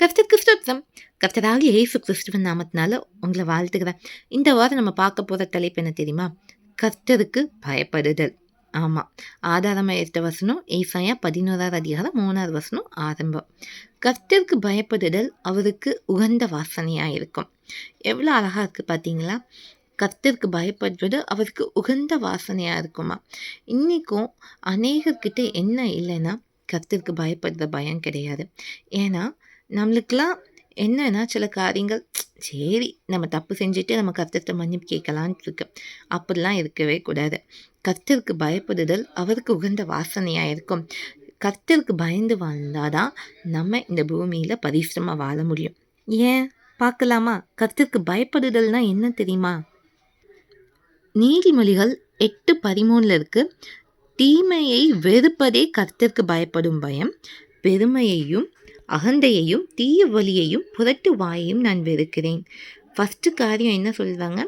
கர்த்தர் ஸ்தோத்திரம் கர்த்தராக இயேசு கிறிஸ்துவின் நாமத்தினால உங்களை வாழ்த்துக்கிறேன் இந்த வாரம் நம்ம பார்க்க போகிற தலைப்பு என்ன தெரியுமா? கர்த்தருக்கு பயப்படுதல். ஆமாம் ஆதாரமாக எடுத்த வசனம் ஏசாயா பதினோராவது அதிகாரம் மூணாவது வசனம் ஆரம்பம். கர்த்தருக்கு பயப்படுதல் அவருக்கு உகந்த வாசனையாக இருக்கும். எவ்வளோ அழகாக இருக்குது பார்த்தீங்களா கர்த்தருக்கு பயப்படுவது அவருக்கு உகந்த வாசனையாக இருக்குமா? இன்றைக்கும் அநேகர்கிட்ட என்ன இல்லைன்னா கர்த்தருக்கு பயப்படுற பயம் கிடையாது. ஏன்னா நம்மளுக்கெல்லாம் என்னென்னா சில காரியங்கள் சரி நம்ம தப்பு செஞ்சுட்டு நம்ம கர்த்தத்தை மன்னிப்பு கேட்கலான்ட்டு இருக்கு. அப்படிலாம் இருக்கவே கூடாது. கர்த்தருக்கு பயப்படுதல் அவருக்கு உகந்த வாசனையாக இருக்கும். கர்த்தருக்கு பயந்து வாழ்ந்தால் தான் நம்ம இந்த பூமியில் பரிசிரமாக வாழ முடியும். ஏன்? பார்க்கலாமா? கர்த்தருக்கு பயப்படுதல்னா என்ன தெரியுமா? நீதிமொழிகள் எட்டு பதிமூணில் இருக்கு. தீமையை வெறுப்பதே கர்த்தருக்கு பயப்படும் பயம் பெருமையையும் அகந்தையையும் தீய வழியையும் புரட்டு வாயையும் நான் வெறுக்கிறேன். ஃபஸ்ட்டு காரியம் என்ன சொல்கிறாங்க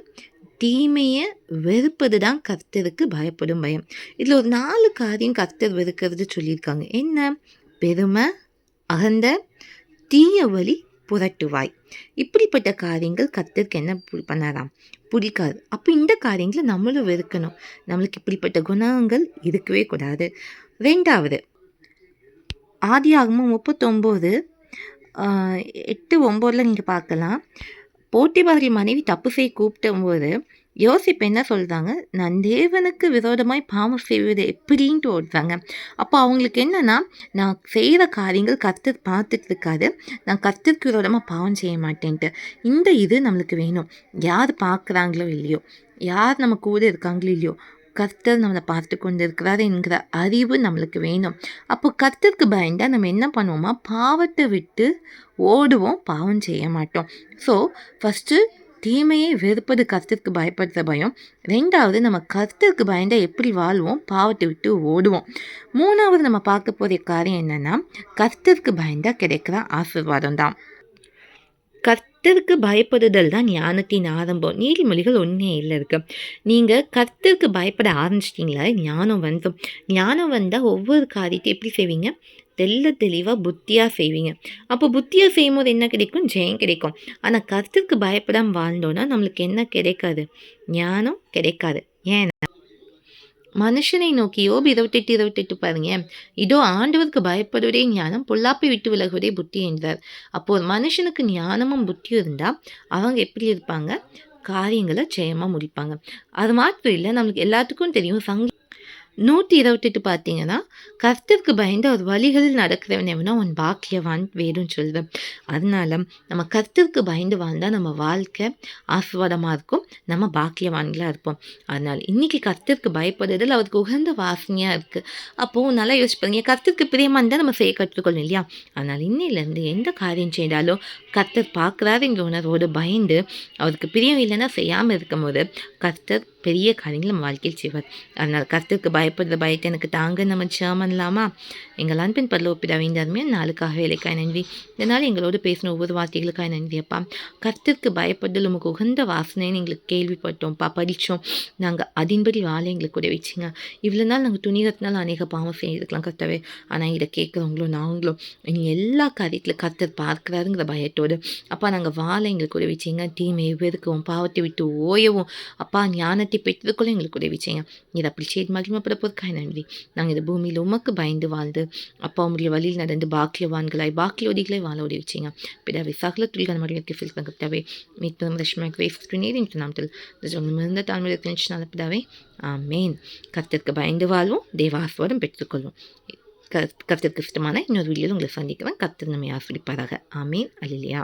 தீமையை வெறுப்பது தான் கர்த்தருக்கு பயப்படும் பயம். இதில் ஒரு நாலு காரியம் கர்த்தர் வெறுக்கிறது சொல்லியிருக்காங்க. என்ன? பெருமை அகந்த தீய வழி புரட்டுவாய் இப்படிப்பட்ட காரியங்கள் கர்த்தருக்கு என்ன பண்ணாராம் பிடிக்காது. அப்போ இந்த காரியங்களை நம்மளும் வெறுக்கணும். நம்மளுக்கு இப்படிப்பட்ட குணங்கள் இருக்கவே கூடாது. ரெண்டாவது ஆதியாகமும் முப்பத்தொம்போது எட்டு ஒம்போதில் நீங்கள் பார்க்கலாம். போட்டிபாரி மனைவி தப்பு செய்ய கூப்பிட்டும்போது யோசிப்பு என்ன சொல்கிறாங்க நான் தேவனுக்கு விரோதமாய் பாவம் செய்வது எப்படின்ட்டு ஓடுறாங்க. அப்போ அவங்களுக்கு என்னென்னா நான் செய்கிற காரியங்கள் கற்று பார்த்துட்டு இருக்காது நான் கற்றுக்கு விரோதமாக பாவம் செய்ய மாட்டேன்ட்டு. இந்த இது நம்மளுக்கு வேணும். யார் பார்க்குறாங்களோ இல்லையோ? யார் நம்ம கூட இருக்காங்களோ இல்லையோ? கர்த்தர் நம்மளை பார்த்து கொண்டு இருக்கிறார் என்கிற அறிவு நம்மளுக்கு வேணும். அப்போ கர்த்தருக்கு பயந்தால் நம்ம என்ன பண்ணுவோமா? பாவத்தை விட்டு ஓடுவோம் பாவம் செய்ய மாட்டோம். ஸோ ஃபஸ்ட்டு தீமையை வெறுப்பது கர்த்தருக்கு பயப்படுற பயம். ரெண்டாவது நம்ம கர்த்தருக்கு பயந்தால் எப்படி வாழ்வோம்? பாவத்தை விட்டு ஓடுவோம். மூணாவது நம்ம பார்க்க போகிற காரியம் என்னென்னா கர்த்தருக்கு பயந்தால் கிடைக்கிற ஆசிர்வாதம் தான். கர்த்தருக்கு பயப்படுதல் தான் ஞானத்தின் ஆரம்பம். நீதிமொழிகள் ஒன்றே இல்லை இருக்கு. நீங்கள் கர்த்தருக்கு பயப்பட ஆரம்பிச்சிட்டிங்களா? ஞானம் வந்தும் ஞானம் வந்தால் ஒவ்வொரு காரியத்தை எப்படி செய்வீங்க? தெல்ல தெளிவாக புத்தியாக செய்வீங்க. அப்போ புத்தியாக செய்யும் போது என்ன கிடைக்கும்? ஜெயம் கிடைக்கும். ஆனால் கருத்துக்கு பயப்படாமல் வாழ்ந்தோன்னா நம்மளுக்கு என்ன கிடைக்காது? ஞானம் கிடைக்காது. ஏன்னா மனுஷனை நோக்கியோ யோபு இருபத்தெட்டு பாருங்க. இதோ ஆண்டவருக்கு பயப்படுவதே ஞானம் பொல்லாப்பை விட்டு விலகுவதே புத்தி என்றார் அப்போது மனுஷனுக்கு ஞானமும் புத்தியும் இருந்தால் அவங்க எப்படி இருப்பாங்க? காரியங்களை ஜெயமாக முடிப்பாங்க. அது மாத்திரம் இல்லை நம்மளுக்கு எல்லாத்துக்கும் தெரியும். சங்கி நூற்றி இருபத்தெட்டு பார்த்தீங்கன்னா கர்த்தருக்கு பயந்து அவர் வழிகளில் நடக்கிறவன் எவனோ அவன் பாக்கியவான் வேறும் சொல்லுவேன் அதனால நம்ம கர்த்தருக்கு பயந்து வாழ்ந்தால் நம்ம வாழ்க்கை ஆசீர்வாதமாக இருக்கும் நம்ம பாக்கியவான்களாக இருப்போம். அதனால் இன்றைக்கி கர்த்தருக்கு பயப்படுறதில் அவருக்கு உகந்த வாசனையாக இருக்குது அப்போது நல்லா யோசிப்பாங்க கர்த்தருக்கு பிரியமாக இருந்தால் நம்ம செய்ய கற்றுக்கொள்ளணும் இல்லையா? அதனால் இன்னிலேருந்து எந்த காரியம் செய்தாலும் கர்த்தர் பார்க்குறாருங்கிற உணர்வோடு பயந்து அவருக்கு பிரியம் இல்லைன்னா செய்யாமல் இருக்கும் போது கர்த்தர் பெரிய காரியங்கள் நம்ம வாழ்க்கையில் செய்வார். அதனால் பய பயப்படுற பயத்தை எனக்கு தாங்க நம்ம சேமன்லாமா எங்கள் அன்பின் பரல ஒப்பிடாவே அருமையாக நாளுக்காக வேலைக்காய் நன்றி. இதனால் எங்களோடு பேசின ஒவ்வொரு வார்த்தைகளுக்காக நன்றி அப்பா பயப்படுதல் உமக்கு உகந்த வாசனைன்னு எங்களுக்கு கேள்விப்பட்டோம்ப்பா. படித்தோம் நாங்கள் அதின்படி வாழை எங்களுக்கு கூட வச்சுங்க இவ்வளோ நாள் நாங்கள் துணிகத்தினால அநேக பாவம் செய்திருக்கலாம் கத்தவே ஆனால் இதை கேட்குறவங்களும் நாங்களும் இனி எல்லா காரியத்தில் கத்தர் பார்க்குறாருங்கிற பயத்தோடு அப்பா நாங்கள் வாழை எங்களுக்கு கூட வச்சிங்க தீமையை வெறுக்கவும் பாவத்தை விட்டு ஓயவும். அப்பா ஞானத்தை ஞானத்தை எங்களுக்கு உதவி இதை அப்படி செய்து மகிழ்மப்பட போதுக்காய் நன்றி நாங்கள் இந்த பூமியில் உமக்கு பயந்து வாழ்ந்து அப்பா உடைய வழியில் நடந்து பாக்கியவான்களாய் பாக்கியவதிகளை வாழ உதவி செய்யுங்க. பிதாவை சகல துளிகள் மடிவதற்கு ஃபில் பிதாவே மீட்பதும் ரஷ்மாக வேஃப்ட் நேரின் நாமத்தில் மிகுந்த தாழ்மையினால பிதாவே ஆமேன். கத்திற்கு பயந்து வாழ்வோம் தேவாஸ்வரம் பெற்றுக்கொள்வோம். கத்திற்கு இஷ்டமான இன்னொரு வீடியோவில் உங்களை சந்திக்கிறேன். கத்திர நம்மை ஆசிரிப்பாராக ஆமீன். அலிலியா